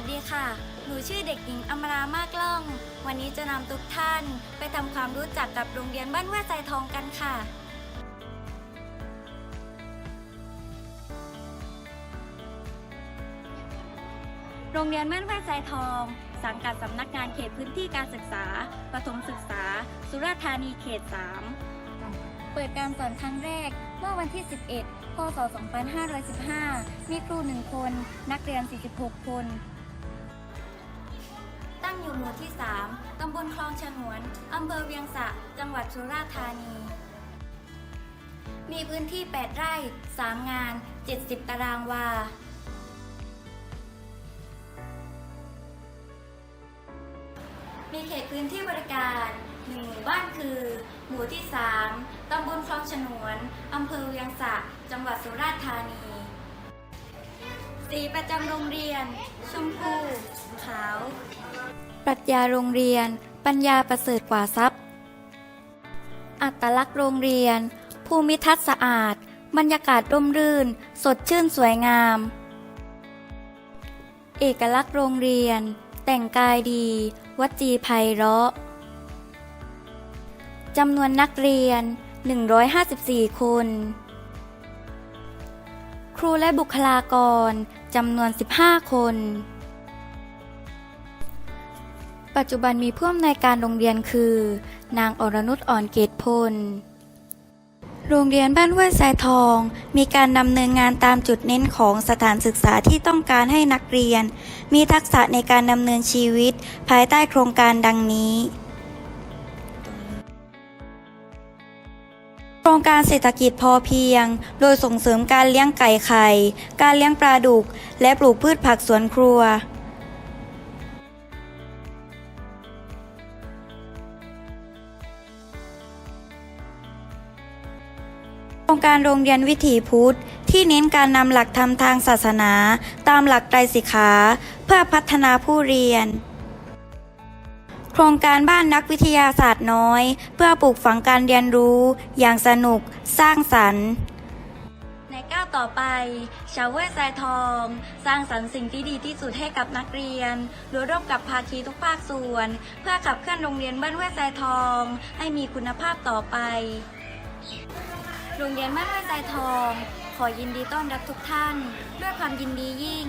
วัสดีค่ะ หนูชื่อเด็กหญิงอมรามากล่อง วันนี้จะนำทุกท่านไปทำความรู้จักกับโรงเรียนบ้านห้วยไซทองกันค่ะ โรงเรียนบ้านห้วยไซทอง สังกัดสำนักงานเขตพื้นที่การศึกษา ประถมศึกษา สุราษฎร์ธานีเขต 3 เปิดการสอนครั้งแรกเมื่อวันที่ 11 พศ 2515 มีครู 1 คน นักเรียน 46 คน อยู่หมู่ที่ 3 ตำบลคลองฉงวน อำเภอเวียงสะ จังหวัดสุราษฎร์ธานี มีพื้นที่ 8 ไร่ 3 งาน 70 ตารางวา มีเขตพื้นที่บริการหนึ่งหมู่บ้านคือ หมู่ที่ 3 ตำบลคลองฉนวน อำเภอเวียงสะ จังหวัดสุราษฎร์ธานีสีประจำโรงเรียน ชมพู ขาว ปรัชญาโรงเรียน ปัญญาประเสริฐกว่าทรัพย์ อัตลักษณ์โรงเรียน ภูมิทัศน์สะอาด บรรยากาศร่มรื่น สดชื่นสวยงาม เอกลักษณ์โรงเรียน แต่งกายดี วจีไพเราะจำนวนนักเรียน 154 คน ครูและบุคลากรจำนวน 15 คน ปัจจุบันมีผู้อำนวยการโรงเรียนคือ นางอรนุชอ่อนเกตพล โรงเรียนบ้านห้วยทรายทอง มีการดำเนินงานตามจุดเน้นของสถานศึกษาที่ต้องการให้นักเรียน มีทักษะในการดำเนินชีวิต ภายใต้โครงการดังนี้โครงการเศรษฐกิจพอเพียง โดยส่งเสริมการเลี้ยงไก่ไข่ การเลี้ยงปลาดุก และปลูกพืชผักสวนครัว ครงการโรงเรียนวิถีพุทธ ที่เน้นการนำหลักธรรมทางศาสนา ตามหลักไตรสิกขาเพื่อพัฒนาผู้เรียน โครงการบ้านนักวิทยาศาสตร์น้อย เพื่อปลูกฝังการเรียนรู้ อย่างสนุก สร้างสรรค์ ในก้าวต่อไปชาวเวยสายทอง สร้างสรรค์สิ่งที่ดีที่สุดให้กับนักเรียนโดยร่วมกับภาคีทุกภาคส่วน เพื่อขับเคลื่อนโรงเรียนบ้านเวยสายทอง ให้มีคุณภาพต่อไป โรงเรียนบ้านห้วยทรายทอง ขอยินดีต้อนรับทุกท่าน ด้วยความยินดียิ่ง